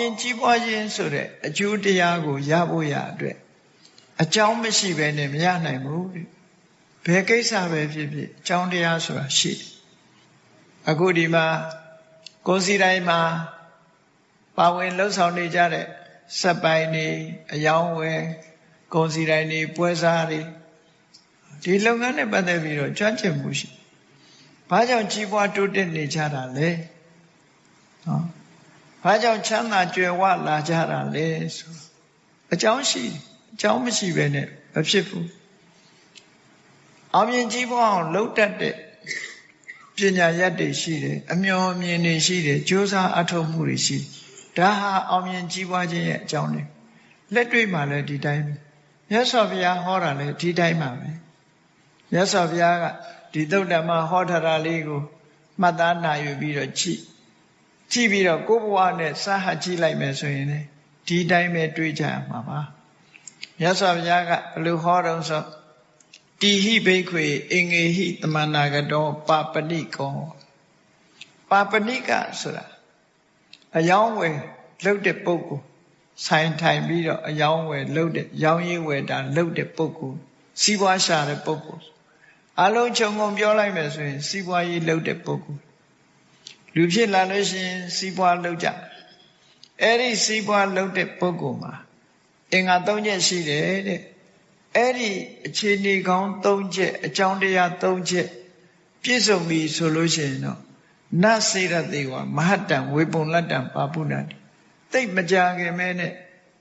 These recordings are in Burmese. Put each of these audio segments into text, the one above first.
ရင်ကြီးပွားခြင်းဆိုတဲ့အကျိုးတရားကိုရဖို့ရအတွက်အကြောင်းမရှိဘဲနဲ့မရနိုင်ဘူးတဲ့ဘယ်ကိစ္စပဲဖြစ်ဖြစ်အကြောင်းတရားဆိုတာရှိတယ်အခုဒီမှာကိုယ်စီတိုင်းမှာပါဝင်လှုပ်ဆောင်နေကြတဲ့စက်ပိုင်းနေအယောင်းဝယ်ကိုယ်စီတိုင်းနေပွဲစားတွေဒီလုပ်ငန်းနဲ့ပတ်သက်ပြီးတော့ကြွန့်ကျင်မှုရှိဘာကြောင့်ကြီးပွားတိုးတက်နေကြတာလဲနော် ဘာကြောင့်ချမ်းသာကြွယ်ဝလာကြတာလဲဆိုအကြောင်းရှိအကြောင်းမရှိပဲနဲ့မဖြစ်ဘူးအောင်မြင်ကြီးပွားအောင်လှုပ်တတ်တဲ့ပညာရက်တွေရှိတယ်အမျော်မြင်တွေရှိတယ်ကြိုးစားအထောက်မှုတွေရှိတယ်ဒါဟာအောင်မြင်ကြီးပွားခြင်းရဲ့အကြောင်းတွေလက်တွေ့မှာလည်းဒီတိုင်းပဲမြတ်စွာဘုရားဟောတာလည်းဒီတိုင်းပါပဲမြတ်စွာဘုရားကဒီသုတ်တမဟောထားတာလေးကိုမှတ်သားနိုင်ယူပြီးတော့ကြည့် ကြည့်ပြီးတော့ကိုယ်ဘဝနဲ့စဟကြည့်လိုက်မယ်ဆိုရင်လေဒီတိုင်းပဲတွေးကြရမှာပါမြတ်စွာဘုရားကဘယ်လိုဟောတော့ဆိုတိဟိဘိခွေအင်္ဂေဟိတမနာကတောပါပဏိကောပါပဏိကဆိုတာအယောင်းဝယ်လှုပ်တဲ့ပုဂ္ဂိုလ်ဆိုင်ထိုင်ပြီးတော့အယောင်းဝယ်လှုပ်တဲ့ရောင်းရည်ဝယ်တာလှုပ်တဲ့ပုဂ္ဂိုလ်စီးပွားရှာတဲ့ပုဂ္ဂိုလ်အလုံးခြုံငုံပြောလိုက်မယ်ဆိုရင်စီးပွားရေးလှုပ်တဲ့ပုဂ္ဂိုလ် လူဖြစ်လာလို့ရှိရင်စီးပွားလှုပ်ကြအဲ့ဒီစီးပွားလှုပ်တဲ့ပုဂ္ဂိုလ်မှာအင်္ဂါ၃ချက်ရှိတယ်တဲ့အဲ့ဒီအခြေအနေကောင်း၃ချက်အကြောင်းတရား၃ချက်ပြည့်စုံပြီဆိုလို့ရှိရင်တော့နစေရတေဝမဟတ္တံဝေပုံလတ္တံပါပုဏ္ဏတိတိတ်မကြခင်မဲနဲ့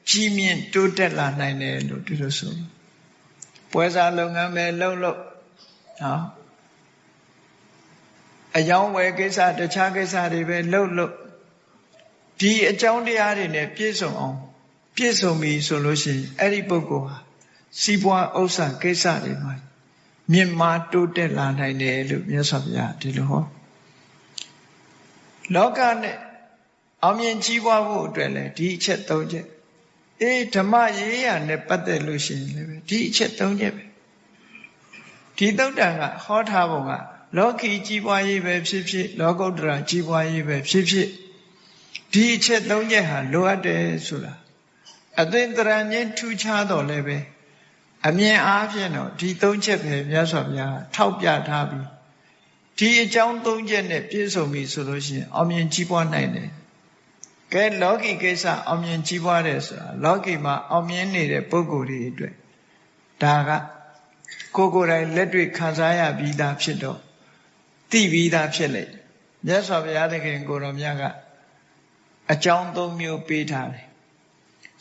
ကြီးမြင့်တိုးတက်လာနိုင်တယ်လို့ဒီလိုဆိုပွဲစားလုပ်ငန်းပဲလုပ်လို့နော် အယောင်းဝယ်ကိစ္စတခြားကိစ္စတွေပဲလုပ်လို့ဒီအကြောင်းတရားတွေနဲ့ပြည့်စုံအောင်ပြည့်စုံပြီဆိုလို့ရှိရင်အဲ့ဒီပုဂ္ဂိုလ်ဟာစီးပွားဥစ္စာကိစ္စတွေမှာမြင့်မားတိုးတက်လာနိုင်တယ်လို့မြတ်စွာဘုရားဒီလိုဟောလောကနဲ့အောင်မြင်ကြီးပွားဖို့အတွက်လည်းဒီအချက်၃ချက်အေးဓမ္မရေးရနဲ့ပတ်သက်လို့ရှိရင်လည်းဒီအချက်၃ချက်ပဲဒီသုတ်တံကဟောထားပုံက လောကီကြီးပွားရေးပဲဖြစ်ဖြစ်လောကုတ္တရာကြီးပွားရေးပဲဖြစ်ဖြစ်ဒီအချက်၃ချက်ဟာလိုအပ်တယ်ဆိုတာအသင်္တရံချင်းထူးခြားတော့လည်းပဲအမြင်အားဖြင့်တော့ဒီ၃ချက်ပဲမြတ်စွာဘုရားထောက်ပြထားပြီးဒီအကြောင်း၃ချက်နဲ့ပြည့်စုံပြီဆိုလို့ရှိရင်အောင်မြင်ကြီးပွားနိုင်တယ်ကဲလောကီကိစ္စအောင်မြင်ကြီးပွားတယ်ဆိုတာလောကီမှာအောင်မြင်နေတဲ့ပုဂ္ဂိုလ်တွေအတွက်ဒါကကိုယ်ကိုယ်တိုင်လက်တွေ့ခံစားရပြီးသားဖြစ်တော့ သိပြီးသားဖြစ်လေမြတ်စွာဘုရားသခင်ကိုတော်မြတ်ကအကြောင်း၃မျိုးပေးထားတယ်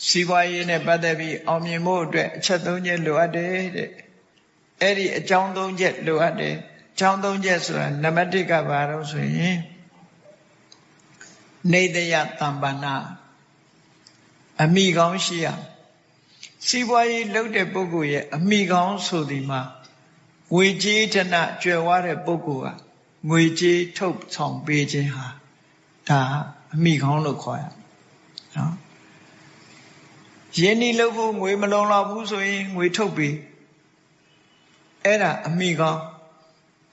စီးပွားရေးနဲ့ပတ်သက်ပြီးအောင်မြင်ဖို့အတွက်အချက်၃ချက်လိုအပ်တယ်တဲ့အဲ့ဒီအကြောင်း၃ချက်လိုအပ်တယ်အကြောင်း၃ချက်ဆိုတာနံပါတ်၁ကဘာလို့ဆိုရင်နေတယတမ္ပနာအမိကောင်းရှိရစီးပွားရေးလုပ်တဲ့ပုဂ္ဂိုလ်ရဲ့အမိကောင်းဆိုဒီမှာငွေကြေးဌနကြွယ်ဝတဲ့ပုဂ္ဂိုလ်က ငွေကြေးထုတ်ဆောင်ပေးခြင်းဟာဒါအမိကောင်းလို့ခေါ်ရနော်ရင်းနှီးလုပ်ဖို့ငွေမလုံလောက်ဘူးဆိုရင်ငွေထုတ်ပေးအဲ့ဒါအမိကောင်း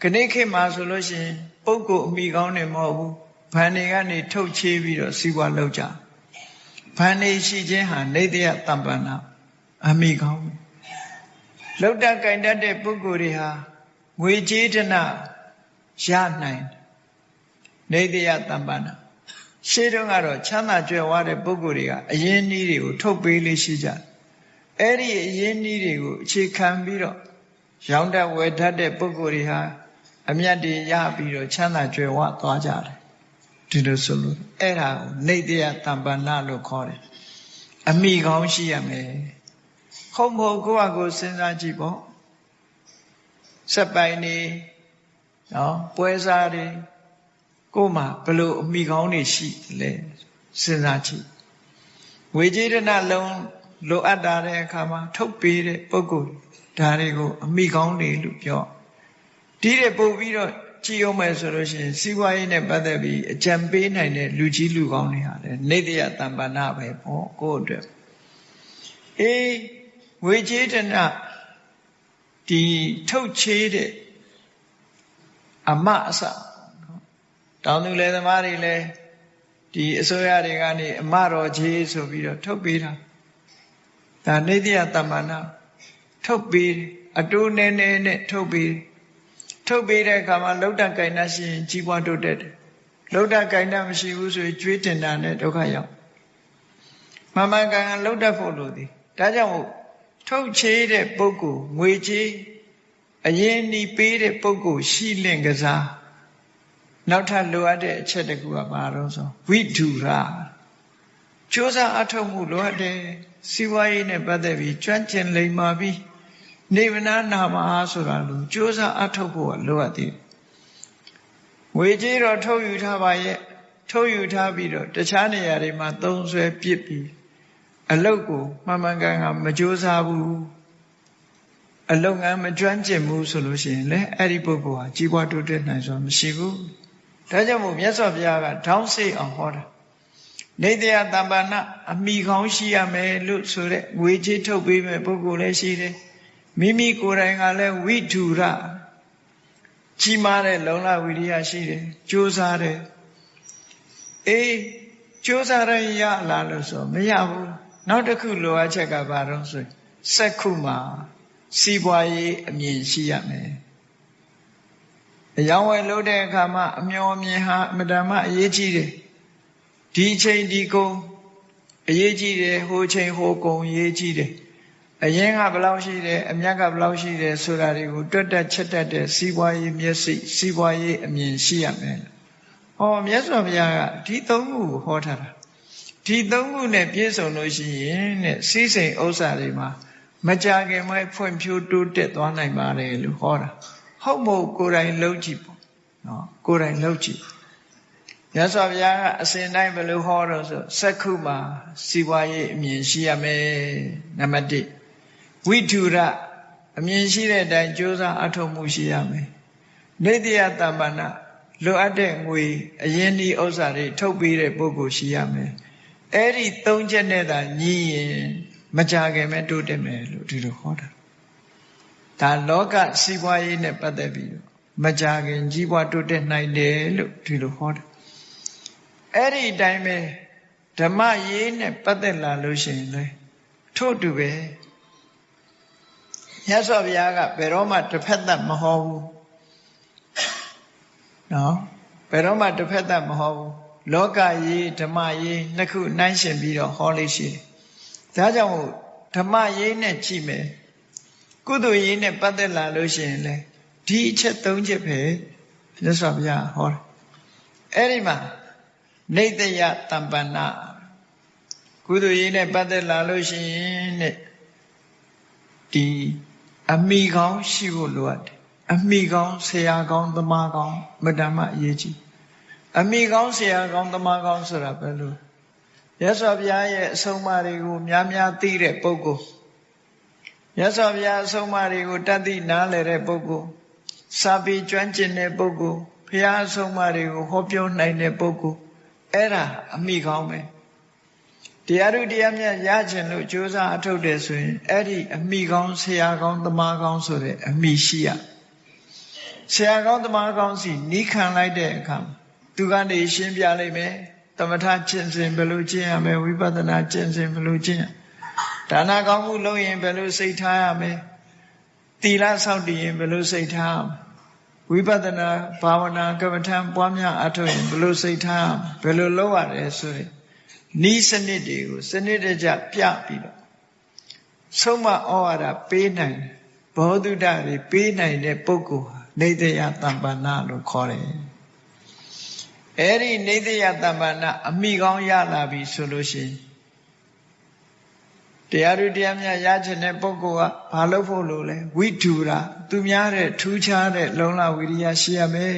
ခဏခေတ်မှာဆိုလို့ရှိရင်ပုဂ္ဂိုလ်အမိကောင်းနေမဟုတ်ဘူးဗန်တွေကနေထုတ်ချေးပြီးတော့စီးပွားလုပ်ကြဗန်တွေရှိခြင်းဟာနေတယတမ္ပန္နာအမိကောင်းလောက်တကင်တတ်တဲ့ပုဂ္ဂိုလ်တွေဟာငွေကြေးဒနာ ရနိုင်နေတယတမ္ပန္နာရှေးတုန်းကတော့ချမ်းသာကြွယ်ဝတဲ့ပုဂ္ဂိုလ်တွေကအရင်းနှီးတွေကိုထုတ်ပေးလေးရှိကြအဲ့ဒီအရင်းနှီးတွေကိုအခြေခံပြီးတော့ရောင်းတတ်ဝယ်တတ်တဲ့ပုဂ္ဂိုလ်တွေဟာအမျက်တွေရပြီးတော့ချမ်းသာကြွယ်ဝသွားကြတယ်ဒီလိုဆိုလို့အဲ့ဒါကိုနေတယတမ္ပန္နလို့ခေါ်တယ်အမိကောင်းရှိရမယ်ဟုတ်မဟုတ်ကိုယ့်အကိုစဉ်းစားကြည့်ပေါ့စက်ပိုင်နေ နော်ပွဲစားတွေကိုမှဘလို့အမိကောင်းတွေရှိလဲစဉ်းစားကြည့်ဝေကြေဒနာလုံးလိုအပ်တာတဲ့အခါမှာထုတ်ပေးတဲ့ပုဂ္ဂိုလ်ဒါတွေကိုအမိကောင်းတွေလို့ပြောဒီတဲ့ပို့ပြီးတော့ကြည့်အောင်မယ်ဆိုလို့ရှိရင်စီးပွားရေးနဲ့ပတ်သက်ပြီးအကြံပေးနိုင်တဲ့လူကြီးလူကောင်းတွေဟာလေနေတယတမ္ပန္နပဲပေါ့ကိုယ့်အတွက်အေးဝေကြေဒနာဒီထုတ်ချေးတဲ့ အမအစတောင်သူလယ်သမားတွေလည်းဒီအစိုးရတွေကနေအမတော်ကြီးဆိုပြီးတော့ထုတ်ပေးတာဒါနေတိယတမ္မာနာထုတ်ပေးတယ်အတူနေနေနဲ့ထုတ်ပေးတယ်ထုတ်ပေးတဲ့အခါမှာလောက်တကိုင်တတ်ရှိရင်ကြီးပွားတိုးတက်တယ်လောက်တကိုင်တတ်မရှိဘူးဆိုရင်ကျွေးတင်တာနဲ့ဒုက္ခရောက်မမကန်ကန်လောက်တတ်ဖို့လိုသည်ဒါကြောင့်ထုတ်ချေးတဲ့ပုဂ္ဂိုလ်ငွေချေး အရင်နီးပေးတဲ့ပုဂ္ဂိုလ်ရှိလင့်ကစားနောက်ထပ်လိုအပ်တဲ့အချက်တကူကဘာလို့ဆိုဝိဓုရကြိုးစားအထောက်မှုလိုအပ်တယ်စီဝါရေးနဲ့ပတ်သက်ပြီးကျွမ်းကျင်လိမ္မာပြီးနေဗနာနာမဟာဆိုတာလို့ကြိုးစားအထောက်ဖို့ကလိုအပ်သေးတယ်ငွေကြေးတော့ထုတ်ယူထားပါရဲ့ထုတ်ယူထားပြီးတော့တခြားနေရာတွေမှာသုံးဆွဲပစ်ပြီးအလုတ်ကိုမှန်မှန်ကန်ကန်မကြိုးစားဘူး အလုပ်ငန်းမကျွမ်းကျင်ဘူးဆိုလို့ရှိရင်လည်းအဲ့ဒီပုဂ္ဂိုလ်ဟာကြီးပွားတိုးတက်နိုင်စွာမရှိဘူးဒါကြောင့်မို့မြတ်စွာဘုရားကထောင်းစိတ်အောင်ဟောတာနေတယတမ္ပနာအမိကောင်းရှိရမယ်လို့ဆိုတဲ့ငွေကြေးထုတ်ပေးမဲ့ပုဂ္ဂိုလ်လည်းရှိတယ်မိမိကိုယ်တိုင်ကလည်းဝိဓုရကြီးမားတဲ့လုံလဝိရိယရှိတယ်ကြိုးစားတယ်အေးကြိုးစားရရလာလို့ဆိုမရဘူးနောက်တစ်ခုလိုအပ်ချက်ကဘာတော့ဆိုစက္ခုမှာ စီးပွားရေးအမြင်ရှိရမယ်အယောင်းဝယ်လုပ်တဲ့အခါမှာအမျော်အမြင်ဟာအမတန်မှအရေးကြီးတယ်ဒီချိန်ဒီကုန်းအရေးကြီးတယ်ဟိုချိန်ဟိုကုန်းအရေးကြီးတယ်အရင်ကဘယ်လောက်ရှိတယ်အမြတ်ကဘယ်လောက်ရှိတယ်ဆိုတာတွေကိုတွက်တက်ချက်တက်တဲ့စီးပွားရေးမျက်စိစီးပွားရေးအမြင်ရှိရမယ်။ဟောမြတ်စွာဘုရားကဒီသုံးခုကိုဟောထားတာဒီသုံးခုနဲ့ပြည့်စုံလို့ရှိရင်တဲ့စီးစိမ်ဥစ္စာတွေမှာ မကြခင်မဲ့ဖွံ့ဖြိုးတိုးတက်သွားနိုင်ပါတယ်လို့ဟောတာဟုတ်မဟုတ်ကိုယ်တိုင်လုပ်ကြည့်ပေါ့နော်ကိုယ်တိုင်လုပ်ကြည့်မြတ်စွာဘုရားကအစဉ်တိုင်းဘယ်လိုဟောတော့ဆိုစက္ခုမှာစီးပွားရေးအမြင်ရှိရမယ်နံပါတ်1ဝိထုရအမြင်ရှိတဲ့အတိုင်းကြိုးစားအထောက်မှုရှိရမယ်နေတယတမ္ပနာလိုအပ်တဲ့ငွေအရင်ဒီဥစ္စာတွေထုတ်ပေးတဲ့ပုဂ္ဂိုလ်ရှိရမယ်အဲ့ဒီသုံးချက်နဲ့သာညီရင် မကြခင်မဲ့တိုးတက်မယ်လို့ဒီလိုဟောတာဒါလောကစီးပွားရေးနဲ့ပတ်သက်ပြီးတော့မကြခင်ကြီးပွားတိုးတက်နိုင်တယ်လို့ဒီလိုဟောတာအဲ့ဒီအတိုင်းပဲဓမ္မရေးနဲ့ပတ်သက်လာလို့ရှိရင်လေထို့တူပဲမြတ်စွာဘုရားကဘယ်တော့မှတစ်ဖက်သက်မဟောဘူးနော်ဘယ်တော့မှတစ်ဖက်သက်မဟောဘူးလောကရေးဓမ္မရေးနှစ်ခုနှိုင်းရှင်ပြီးတော့ဟောလေးရှိတယ် ဒါကြောင့်ဓမ္မရေးနဲ့ကြည့်မယ်ကုသိုလ်ရေးနဲ့ပတ်သက်လာလို့ရှိရင်လေဒီအချက်၃ချက်ပဲမြတ်စွာဘုရားဟောတယ်အဲ့ဒီမှာနေတယတမ္ပန္နကုသိုလ်ရေးနဲ့ပတ်သက်လာလို့ရှိရင်တဲ့ဒီအမိကောင်းရှိဖို့လိုအပ်တယ်အမိကောင်းဆရာကောင်းသမားကောင်းမတ္တမအရေးကြီးအမိကောင်းဆရာကောင်းသမားကောင်းဆိုတာဘယ်လို ရသော်ဘုရားရဲ့အဆုံးအမတွေကိုများများသိတဲ့ပုဂ္ဂိုလ်ရသော်ဘုရားအဆုံးအမတွေကိုတတ်သိနားလည်တဲ့ပုဂ္ဂိုလ်စာပေကျွမ်းကျင်တဲ့ပုဂ္ဂိုလ်ဘုရားအဆုံးအမတွေကိုဟောပြောနိုင်တဲ့ပုဂ္ဂိုလ်အဲ့ဒါအမိကောင်းပဲတရားတို့တရားမြတ်ရခြင်းလို့ကြိုးစားအထုတ်တယ်ဆိုရင်အဲ့ဒီအမိကောင်းဆရာကောင်းသမားကောင်းဆိုတဲ့အမိရှိရဆရာကောင်းသမားကောင်းစီနီးခံလိုက်တဲ့အခါသူကနေရှင်းပြလိုက်မယ်သ မထကျင့်စဉ်ဘယ်လိုကျင့်ရမလဲဝိပဿနာကျင့်စဉ်ဘယ်လိုကျင့်ရဒါနကောင်းမှုလုပ်ရင်ဘယ်လိုစိတ်ထားရမလဲသီလဆောက်တည်ရင်ဘယ်လိုစိတ်ထားရမလဲဝိပဿနာဘာဝနာကမ္မထံပွားများအထောက်ရင်ဘယ်လိုစိတ်ထားဘယ်လိုလုပ်ရတယ်ဆိုရင်ဤစနစ်တွေကိုစနစ်တကျပြပြီးတော့ဆုံးမဩဝါဒပေးနိုင်ဘောဓုဒ္ဒတွေပေးနိုင်တဲ့ပုဂ္ဂိုလ်ဟာနေတယတမ္ပန္နလို့ခေါ်တယ် အဲ့ဒီနေတယတမ္ပန္နအမိကောင်းရလာပြီဆိုလို့ရှိရင်တရားသူတရားမြတ်ရချင်တဲ့ပုဂ္ဂိုလ်ကဘာလုပ်ဖို့လို့လဲဝိဓူရာသူများတဲ့ထူးခြားတဲ့လုံလဝိရိယရှိရမယ်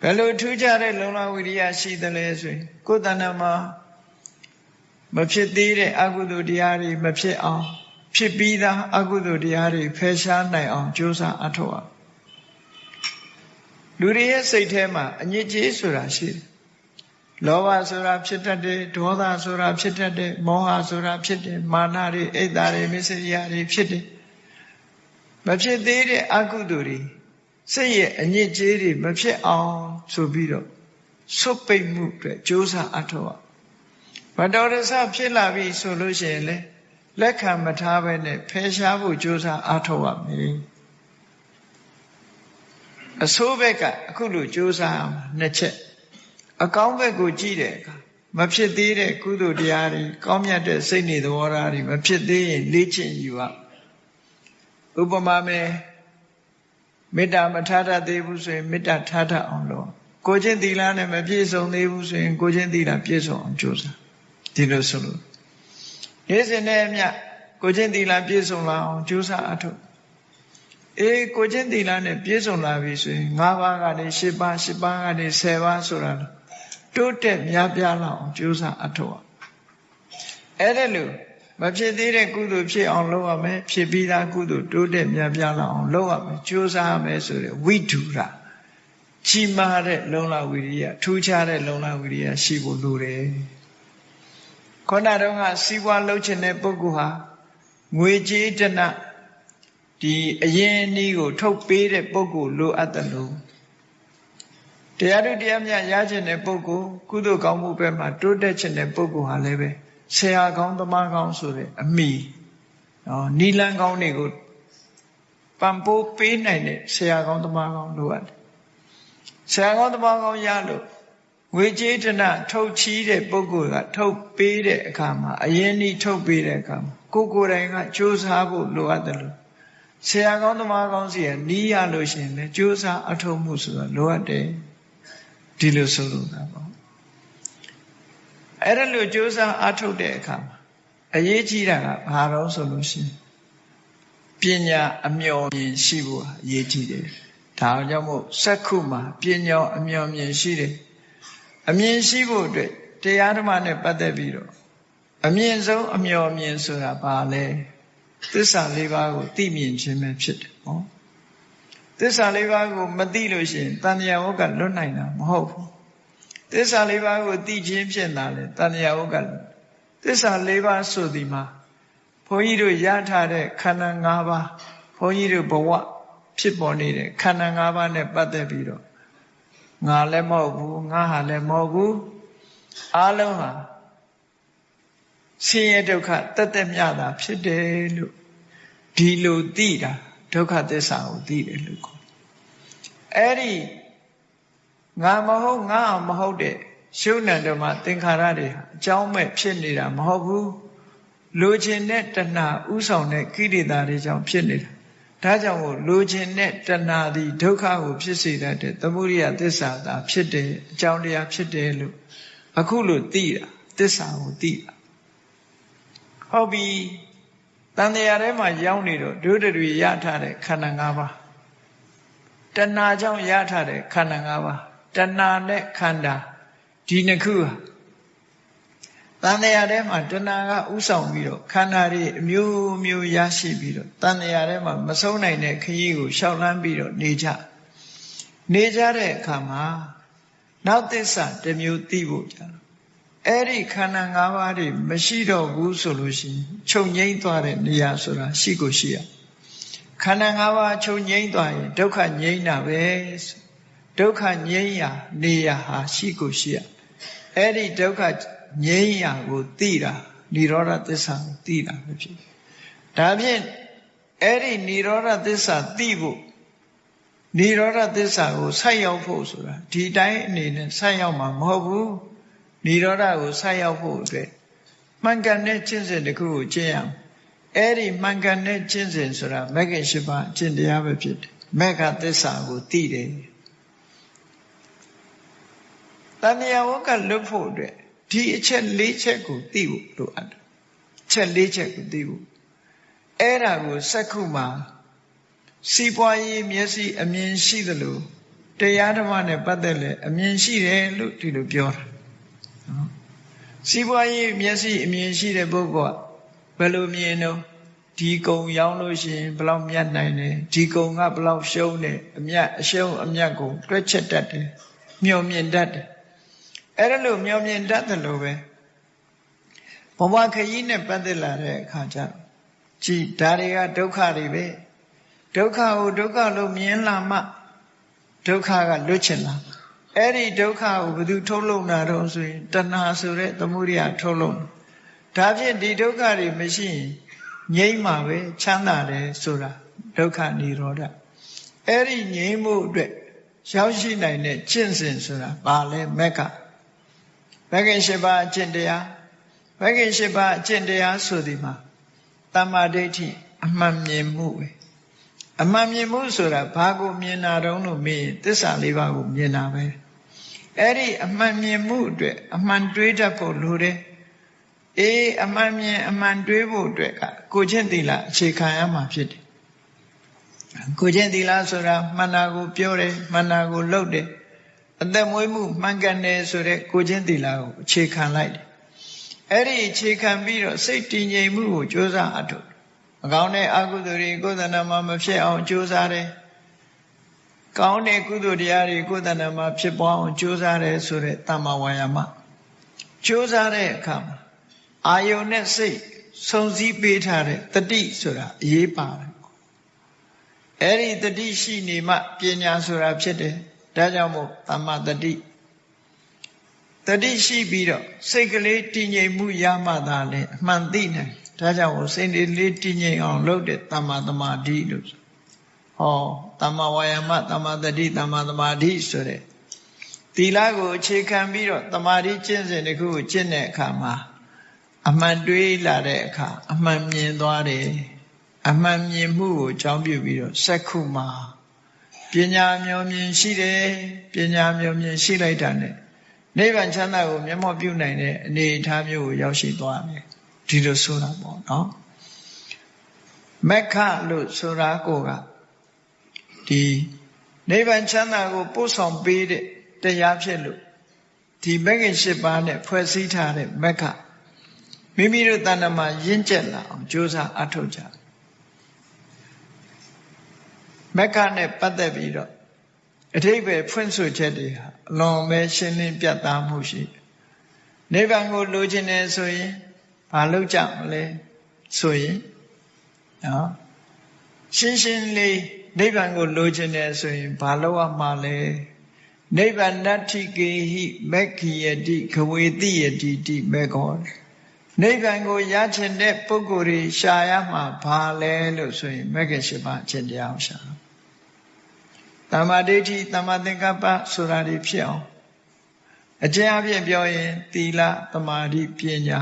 ဘယ်လိုထူးခြားတဲ့လုံလဝိရိယရှိသလဲဆိုရင်ကိုယ်တဏ္ဍမှာမဖြစ်သေးတဲ့အကုသိုလ်တရားတွေမဖြစ်အောင် ဖြစ်ပြီးသားအကုသိုလ်တရားတွေဖယ်ရှားနိုင်အောင်ကြိုးစားအထောက်အ လူတွေရဲ့စိတ်ထဲမှာအညစ်အကြေးဆိုတာရှိတယ်လောဘဆိုတာဖြစ်တတ်တယ်ဒေါသဆိုတာဖြစ်တတ်တယ်မောဟဆိုတာဖြစ်တယ်မာနတွေအိတ်တာတွေမစ္စရိယတွေဖြစ်တယ်မဖြစ်သေးတဲ့အကုသိုလ်တွေစိတ်ရဲ့အညစ်အကြေးတွေမဖြစ်အောင်ဆိုပြီးတော့စွတ်ပိတ်မှုအတွက်ကြိုးစားအထောက်မတော်တဆဖြစ်လာပြီဆိုလို့ရှိရင်လေလက်ခံမထားဘဲနဲ့ဖယ်ရှားဖို့ကြိုးစားအထောက်ရမယ် အဆိုးဘက်ကအခုလိုကြိုးစားအောင်နှစ်ချက်အကောင်းဘက်ကိုကြည့်တဲ့အခါမဖြစ်သေးတဲ့ကုသိုလ်တရားတွေကောင်းမြတ်တဲ့စိတ်နေသဘောထားတွေမဖြစ်သေးရင်လေ့ကျင့်ယူရဥပမာမယ်မေတ္တာမထားတတ်သေးဘူးဆိုရင်မေတ္တာထားတတ်အောင်လုပ်ကိုချင်းသီလနဲ့မပြည့်စုံသေးဘူးဆိုရင်ကိုချင်းသီလပြည့်စုံအောင်ကြိုးစားဒီလိုဆိုလို့နေ့စဉ်နဲ့အမျှကိုချင်းသီလပြည့်စုံလာအောင်ကြိုးစားအထုတ် အေးကိုချင်းသီလနဲ့ပြည့်စုံလာပြီဆိုရင်၅ပါးကနေ၈ပါး၈ပါးကနေ၁၀ပါးဆိုတာတိုးတက်များပြားလာအောင်ကြိုးစားအထုတ်အောင်အဲ့ဒါလို့မဖြစ်သေးတဲ့ကုသိုလ်ဖြစ်အောင်လုပ်ရမယ်ဖြစ်ပြီးသားကုသိုလ်တိုးတက်များပြားလာအောင်လုပ်ရမယ်ကြိုးစားရမယ်ဆိုတဲ့ဝိတုရာကြီးမားတဲ့လုံလဝိရိယထူးခြားတဲ့လုံလဝိရိယရှိဖို့လိုတယ်ခေါဏတုန်းကစီးပွားလုပ်ချင်တဲ့ပုဂ္ဂိုလ်ဟာငွေကြေးတန ဒီအရင်အနည်းကို ထုတ်ပေးတဲ့ပုဂ္ဂိုလ်လိုအပ်တယ်လို့တရားတို့တရားမြတ်ရချင်တဲ့ပုဂ္ဂိုလ်ကုသိုလ်ကောင်းမှုဘက်မှာတိုးတက်ချင်တဲ့ပုဂ္ဂိုလ်ဟာလည်းပဲဆရာကောင်းသမားကောင်းဆိုတဲ့အမိနော်နီလန်းကောင်းတွေကိုပံပိုးပေးနိုင်တဲ့ဆရာကောင်းသမားကောင်းလိုအပ်တယ်ဆရာကောင်းသမားကောင်းရလို့ငွေကြေးတနထုတ်ချီးတဲ့ပုဂ္ဂိုလ်ကထုတ်ပေးတဲ့အခါမှာအရင်ဤထုတ်ပေးတဲ့အခါမှာကိုကိုယ်တိုင်ကကြိုးစားဖို့လိုအပ်တယ်လို့ ဆရာကောင်းသမားကောင်းစီကနီးရလို့ရှိရင်လည်းကြိုးစားအထောက်မှုဆိုတာလိုအပ်တယ်ဒီလိုဆိုလိုတာပေါ့အဲ့ဒါလို့ကြိုးစားအထုတ်တဲ့အခါမှာအရေးကြီးတာကဘာတော့ဆိုလို့ရှိရင်ပညာအမျော်မြင်ရှိဖို့အရေးကြီးတယ်ဒါကြောင့်မို့စက္ခုမှာပညာအမျော်မြင်ရှိတယ်အမြင်ရှိဖို့အတွက်တရားဓမ္မနဲ့ပတ်သက်ပြီးတော့အမြင့်ဆုံးအမျော်မြင်ဆိုတာဘာလဲ သစ္စာလေးပါးကိုသိမြင်ခြင်းပဲဖြစ်တယ်ဟောသစ္စာလေးပါးကိုမသိလို့ရှိရင်တန်မြာဝကလွတ်နိုင်တာမဟုတ်ဘူးသစ္စာလေးပါးကိုသိခြင်းဖြစ်လာတယ်တန်မြာဝကသစ္စာလေးပါးဆိုဒီမှာဘုန်းကြီးတို့ရထားတဲ့ခန္ဓာ၅ပါးဘုန်းကြီးတို့ဘဝဖြစ်ပေါ်နေတဲ့ခန္ဓာ၅ပါးနဲ့ပတ်သက်ပြီးတော့ငါလည်းမဟုတ်ဘူးငါဟာလည်းမဟုတ်ဘူးအားလုံးဟာ ဆင်းရဲဒုက္ခတသက်မြတာဖြစ်တယ်လို့ဒီလိုသိတာဒုက္ခသစ္စာကိုသိတယ်လို့ခေါ်အဲ့ဒီငါမဟုတ်ငါမဟုတ်တဲ့ရှုဏဓမ္မသင်္ခါရတွေဟာအကြောင်းမဲ့ဖြစ်နေတာမဟုတ်ဘူးလိုချင်တဲ့တဏှာဥဆောင်တဲ့ကိရိတာတွေကြောင့်ဖြစ်နေတာဒါကြောင့်မို့လိုချင်တဲ့တဏှာသည်ဒုက္ခကိုဖြစ်စေတတ်တဲ့သမုဒိယသစ္စာသာဖြစ်တယ်အကြောင်းတရားဖြစ်တယ်လို့အခုလို့သိတာသစ္စာကိုသိတာ ဟုတ်ပြီတန်တရားထဲမှာရောက်နေတော့ဒုဒတွေရထားတဲ့ခန္ဓာ၅ပါးတဏှာကြောင့်ရထားတဲ့ခန္ဓာ၅ပါးတဏှာနဲ့ခန္ဓာဒီနှစ်ခုဟာတန်တရားထဲမှာတဏှာကဥဆောင်ပြီးတော့ခန္ဓာတွေအမျိုးမျိုးရရှိပြီးတော့တန်တရားထဲမှာမဆုံးနိုင်တဲ့ခရီးကိုရှောက်လန်းပြီးတော့နေကြနေကြတဲ့အခါမှာနောက်သစ္စာတစ်မျိုးသိဖို့ကြတော့ အဲ့ဒီခန္ဓာ၅ပါးတွေမရှိတော့ဘူးဆိုလို့ရှိရင်ချုပ်ငိမ့်သွားတဲ့နေရာဆိုတာရှိကိုရှိရခန္ဓာ၅ပါးချုပ်ငိမ့်သွားရင်ဒုက္ခငိမ့်တာပဲဒုက္ခငိမ့်ရာနေရာဟာရှိကိုရှိရအဲ့ဒီဒုက္ခငြိမ်းရာကိုသိတာនិရောဓသစ္စာကိုသိတာပဲဖြစ်ဒါဖြင့်အဲ့ဒီនិရောဓသစ္စာသိဖို့និရောဓသစ္စာကိုဆက်ရောက်ဖို့ဆိုတာဒီတိုင်းအနေနဲ့ဆက်ရောက်မှာမဟုတ်ဘူး និရောဓကိုဆက်ရောက်ဖို့အတွက်မှန်ကန်တဲ့ကျင့်စဉ်တစ်ခုကိုကျင့်ရမယ်အဲ့ဒီမှန်ကန်တဲ့ကျင့်စဉ်ဆိုတာမဂ္ဂင်၈ပါးကျင့်တရားပဲဖြစ်တယ်မဂ္ဂသစ္စာကိုသိတယ်တဏှာဝကလွတ်ဖို့အတွက်ဒီအချက်၄ချက်ကိုသိဖို့လိုအပ်တယ်ချက်၄ချက်ကိုသိဖို့အဲ့ဒါကိုစက္ခုမှာစီးပွားရေးမျက်စိအမြင်ရှိသလိုတရားဓမ္မနဲ့ပတ်သက်လဲအမြင်ရှိတယ်လို့ဒီလိုပြောတာနော် စီးပွားရေးမျက်စိအမြင်ရှိတဲ့ပုဂ္ဂိုလ်ကဘယ်လိုမြင်တော့ဒီကုံရောင်းလို့ရှိရင်ဘယ်လောက်မြတ်နိုင်တယ်ဒီကုံကဘယ်လောက်ရှုံးတယ်အမြတ်အရှုံးအမြတ်ကိုတွက်ချက်တတ်တယ်မျှော်မြင်တတ်တယ်အဲ့ဒါလို့မျောမြင်တတ်တယ်လို့ပဲဘဝခရီးနဲ့ပတ်သက်လာတဲ့အခါကျတော့ကြည်ဒါတွေကဒုက္ခတွေပဲဒုက္ခကိုဒုက္ခလို့မြင်လာမှဒုက္ခကလွတ်ချင်လာ အဲ့ဒီဒုက္ခကိုဘယ်သူထုတ်လုပ်တာတော့ဆိုရင်တဏှာဆိုတဲ့သမုဒိယထုတ်လုပ်ဒါဖြင့်ဒီဒုက္ခတွေမရှိရင်ငြိမ့်မှာပဲချမ်းသာတယ်ဆိုတာဒုက္ခនិရောဓအဲ့ဒီငြိမ့်မှုအတွက်ရောက်ရှိနိုင်တဲ့ကျင့်စဉ်ဆိုတာဘာလဲမက္ခမဂ္ဂင်၈ပါးအကျင့်တရားမဂ္ဂင်၈ပါးအကျင့်တရားဆိုဒီမှာတမ္မာဒိဋ္ဌိအမှန်မြင်မှုပဲအမှန်မြင်မှုဆိုတာဘာကိုမြင်တာတုံးလို့မေးရင်သစ္စာလေးပါးကိုမြင်တာပဲ အဲ့ဒီအမှန်မြင်မှုအတွက်အမှန်တွေးတတ်ဖို့လိုတယ်အေးအမှန်မြင်အမှန်တွေးဖို့အတွက်ကကိုချင်းသီလအခြေခံရမှာဖြစ်တယ်ကိုချင်းသီလဆိုတာမှန်တာကိုပြောတယ်မှန်တာကိုလုပ်တယ်အသက်မွေးမှုမှန်ကန်တယ်ဆိုတဲ့ကိုချင်းသီလကိုအခြေခံလိုက်တယ်အဲ့ဒီအခြေခံပြီးတော့စိတ်တည်ငြိမ်မှုကိုကြိုးစားအထုတ်မကောင်းတဲ့အကုသိုလ်တွေကိုယ်တဏ္ဍမှာမဖြစ်အောင်ကြိုးစားတယ် ကောင်းတဲ့ကုသိုလ်တရားတွေကိုယ်တဏ္ဍမှာဖြစ်ပွားအောင်ကြိုးစားတယ်ဆိုတဲ့တမ္မာဝါယာမကြိုးစားတဲ့အခါမှာအာယုန်နဲ့စိတ်စုံစည်းပေးထားတဲ့တတိဆိုတာအရေးပါတယ်အဲ့ဒီတတိရှိနေမှပညာဆိုတာဖြစ်တယ်ဒါကြောင့်မို့သမ္မာတတိတတိရှိပြီးတော့စိတ်ကလေးတည်ငြိမ်မှုရမှသာလေအမှန်သိနိုင်ဒါကြောင့်စိတ်လေးတည်ငြိမ်အောင်လုပ်တဲ့သမ္မာသမာဓိလို့ဆို ဟောသမ္မာဝါယာမသမ္မာတတိသမ္မာသမာဓိဆိုတဲ့သီလကိုအခြေခံပြီးတော့တမာဓိကျင့်စဉ်တစ်ခုကိုကျင့်တဲ့အခါမှာအမှန်တွေးလာတဲ့အခါအမှန်မြင်သွားတယ်အမှန်မြင်မှုကိုအကြောင်းပြုပြီးတော့စက္ခုမှာပညာမျိုးမြင်ရှိတယ်ပညာမျိုးမြင်ရှိလိုက်တာ ਨੇ နိဗ္ဗာန်ချမ်းသာကိုမျက်မှောက်ပြုနိုင်တဲ့အနေအထားမျိုးကိုရောက်ရှိသွားတယ်ဒီလိုဆိုတာပေါ့နော်မက္ခလို့ဆိုတာကိုက ဒီနိဗ္ဗာန်ချမ်းသာကိုပို့ဆောင်ပေးတဲ့တရားဖြစ်လို့ဒီမဂ္ဂင်၈ပါးနဲ့ဖွဲ့စည်းထားတဲ့မက္ခမိမိတို့တဏ္ဍမှာရင့်ကျက်လာအောင်ကြိုးစားအထောက်ကြမက္ခနဲ့ပတ်သက်ပြီးတော့အထိပ္ပယ်ဖွင့်ဆိုချက်တွေဟာအလွန်ပဲရှင်းလင်းပြတ်သားမှုရှိနိဗ္ဗာန်ကိုလိုချင်တယ်ဆိုရင်ဘာလုပ်ကြမလဲဆိုရင်နော်ရှင်းရှင်းလေး နိဗ္ဗာန်ကိုလိုချင်တယ်ဆိုရင်ဘာလုပ်ရမှာလဲနိဗ္ဗာန်တ္ထိကေဟိမက္ခိယတိခဝေတိယတိတိမေခောနိဗ္ဗာန်ကိုရချင်တဲ့ပုဂ္ဂိုလ်တွေရှာရမှာဘာလဲလို့ဆိုရင်မဂ္ဂင်၈ပါးအခြင်းတရားကိုရှာတမ္မာဒိဋ္ဌိတမ္မာသင်္ကပ္ပဆိုတာတွေဖြစ်အောင်အကျဉ်းအပြည့်ပြောရင်သီလတမာဓိပညာ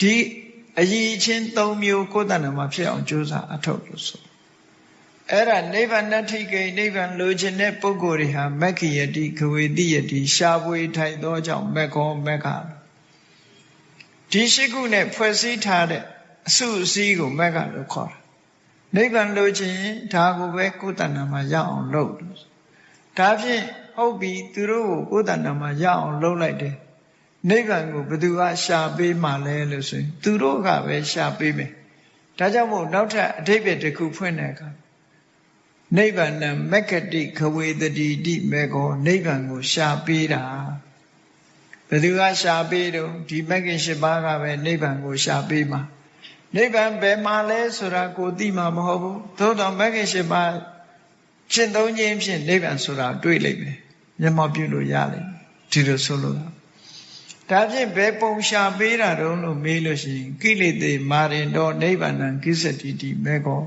ဒီအရေးချင်း၃မျိုးကိုယ်တဏ္ဍမှာဖြစ်အောင်ကြိုးစားအထောက်လို့ဆို အဲ့ဒါနိဗ္ဗာန်တ္ထိကိနိဗ္ဗာန်လိုချင်တဲ့ပုဂ္ဂိုလ်တွေဟာမက္ခိယတိခဝေတိယတိရှားပွေထိုင်သောကြောင့်မက္ခောမက္ခဒီရှိခုနဲ့ဖွဲ့စည်းထားတဲ့အစုအစည်းကိုမက္ခလို့ခေါ်တာနိဗ္ဗာန်လိုချင်ရင်ဒါကိုပဲကိုယ်တဏ္ဍမှာရအောင်လုပ်လို့ဒါဖြင့်ဟုတ်ပြီသူတို့ကိုကိုယ်တဏ္ဍမှာရအောင်လုပ်လိုက်တယ်နိဗ္ဗာန်ကိုဘယ်သူကရှာပေးမှလဲလို့ဆိုရင်သူတို့ကပဲရှာပေးမယ်ဒါကြောင့်မို့နောက်ထပ်အထိပ္ပယ်တစ်ခုဖွင့်တဲ့အခါ နိဗ္ဗာန်မက္ကတိခဝေတတိတိမေကောနိဗ္ဗာန်ကိုရှာပေးတာဘယ်သူကရှာပေးတော့ဒီမဂ္ဂင်၈ပါးကပဲနိဗ္ဗာန်ကိုရှာပေးမှာနိဗ္ဗာန်ဘယ်မှာလဲဆိုတာကိုသိမှာမဟုတ်ဘူးသို့တော်မဂ္ဂင်၈ပါးရှင်းသုံးခြင်းဖြင့်နိဗ္ဗာန်ဆိုတာတွေ့လိမ့်မယ်မျက်မှောက်ပြုလို့ရလိမ့်မယ်ဒီလိုဆိုလို့ဒါဖြင့်ဘယ်ပုံရှာပေးတာတုံးလို့မေးလို့ရှိရင်ကိလေသေမာရင်တော့နိဗ္ဗာန်ကိစ္စတိတိမေကော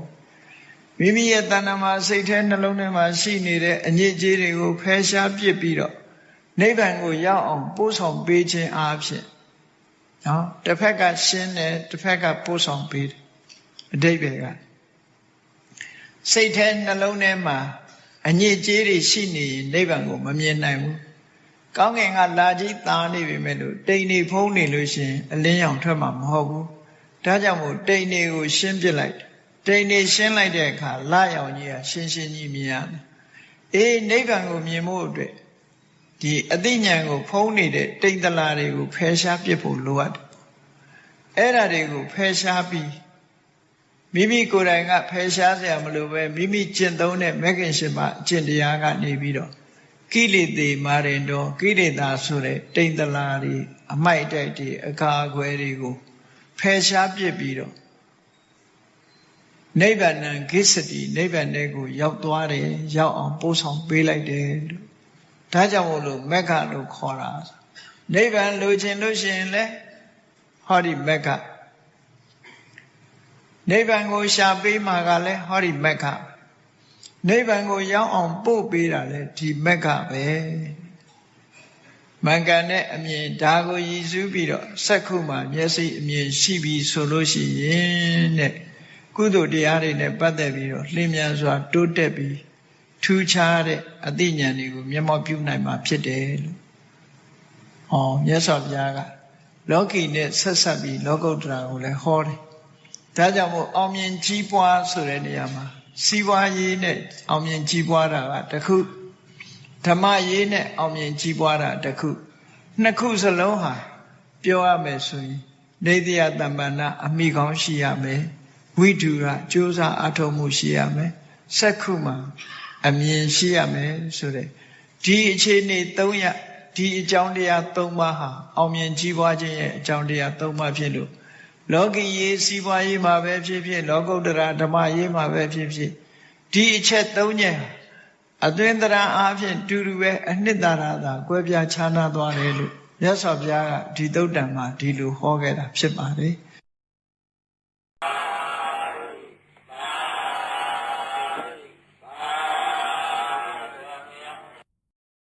မိမိရဲ့တဏ္ဍမှာစိတ်ထဲနှလုံးထဲမှာရှိနေတဲ့အညစ်အကြေးတွေကိုဖယ်ရှားပြစ်ပြီးတော့နိဗ္ဗာန်ကိုရောက်အောင်ပို့ဆောင်ပေးခြင်းအားဖြင့်နော်တစ်ဖက်ကရှင်းတယ်တစ်ဖက်ကပို့ဆောင်ပေးတယ်အတိတ်ပဲကစိတ်ထဲနှလုံးထဲမှာအညစ်အကြေးတွေရှိနေရင်နိဗ္ဗာန်ကိုမမြင်နိုင်ဘူးကောင်းကင်ကလာကြီးတာနေပြီမဲ့လို့တိမ်နေဖုံးနေလို့ရှင်အလင်းရောင်ထွက်မှာမဟုတ်ဘူးဒါကြောင့်မို့တိမ်နေကိုရှင်းပြလိုက်တိ မ်နေရှင်းလိုက်တဲ့အခါလာရောင်ကြီးကရှင်းရှင်းကြီးမြင်ရတယ်အေးနိဗ္ဗာန်ကိုမြင်ဖို့အတွက်ဒီအသိဉာဏ်ကိုဖုံးနေတဲ့တိမ်တလာတွေကိုဖယ်ရှားပစ်ဖို့လိုအပ်တယ်အဲ့ဒါတွေကိုဖယ်ရှားပြီးမိမိကိုယ်တိုင်ကဖယ်ရှားเสียမလို့ပဲမိမိကျင့်သုံးတဲ့မဂ္ဂင်ရှင်မအကျင့်တရားကနေပြီးတော့ကိလေသေမာရင်တော့ကိလေသာဆိုတဲ့တိမ်တလာတွေအမိုက်တိုက်တွေအကာအကွယ်တွေကိုဖယ်ရှားပစ်ပြီးတော့ နိဗ္ဗာန်ဂိစ္စတိနိဗ္ဗာန်တဲ့ကိုရောက်သွားတယ်ရောက်အောင်ပို့ဆောင်ပေးလိုက်တယ်လို့ဒါကြောင့်မို့လို့မက္ခလို့ခေါ်တာနိဗ္ဗာန်လိုချင်လို့ရှိရင်လေဟောဒီမက္ခနိဗ္ဗာန်ကိုရှာပေးမှာကလည်းဟောဒီမက္ခနိဗ္ဗာန်ကိုရောက်အောင်ပို့ပေးတာလေဒီမက္ခပဲမင်္ဂန်နဲ့အမြင်ဒါကိုရည်စူးပြီးတော့စက္ခုမှာမျက်စိအမြင်ရှိပြီဆိုလို့ရှိရင်တဲ့ ကုသိုလ်တရားတွေနဲ့ပတ်သက်ပြီးတော့လင်းမြန်စွာ တိုးတက်ပြီးထူးခြားတဲ့အသိဉာဏ်တွေကိုမျက်မှောက်ပြုနိုင်မှာဖြစ်တယ်လို့။ဟောမြတ်စွာဘုရားကလောကီနဲ့ဆက်ဆက်ပြီးလောကုတ္တရာကိုလည်းဟောတယ်။ဒါကြောင့်မို့အောင်မြင်ကြီးပွားဆိုတဲ့နေရာမှာစီးပွားရေးနဲ့အောင်မြင်ကြီးပွားတာကတစ်ခုဓမ္မရေးနဲ့အောင်မြင်ကြီးပွားတာတစ်ခုနှစ်ခုစလုံးဟာပြောရမယ်ဆိုရင်နေတယတမ္ပန္နအမိကောင်းရှိရမယ် ဝိဓုရကြိုးစားအထောက်မှုရှိရမယ်စက္ခုမှာအမြင်ရှိရမယ်ဆိုတဲ့ဒီအခြေအနေ၃ရဒီအကြောင်းတရား၃ပါးဟာအောင်မြင်ကြီးပွားခြင်းရဲ့အကြောင်းတရား၃ပါးဖြစ်လို့လောကီရေးစီးပွားရေးမှာပဲဖြစ်ဖြစ်လောကုတ္တရာဓမ္မရေးမှာပဲဖြစ်ဖြစ်ဒီအချက်၃ချက်အသွင်တရာအားဖြင့်တူတူပဲအနှစ်သာရသာကွဲပြားခြားနားသွားတယ်လို့မြတ်စွာဘုရားကဒီသုတ်တံမှာဒီလိုဟောခဲ့တာဖြစ်ပါတယ်။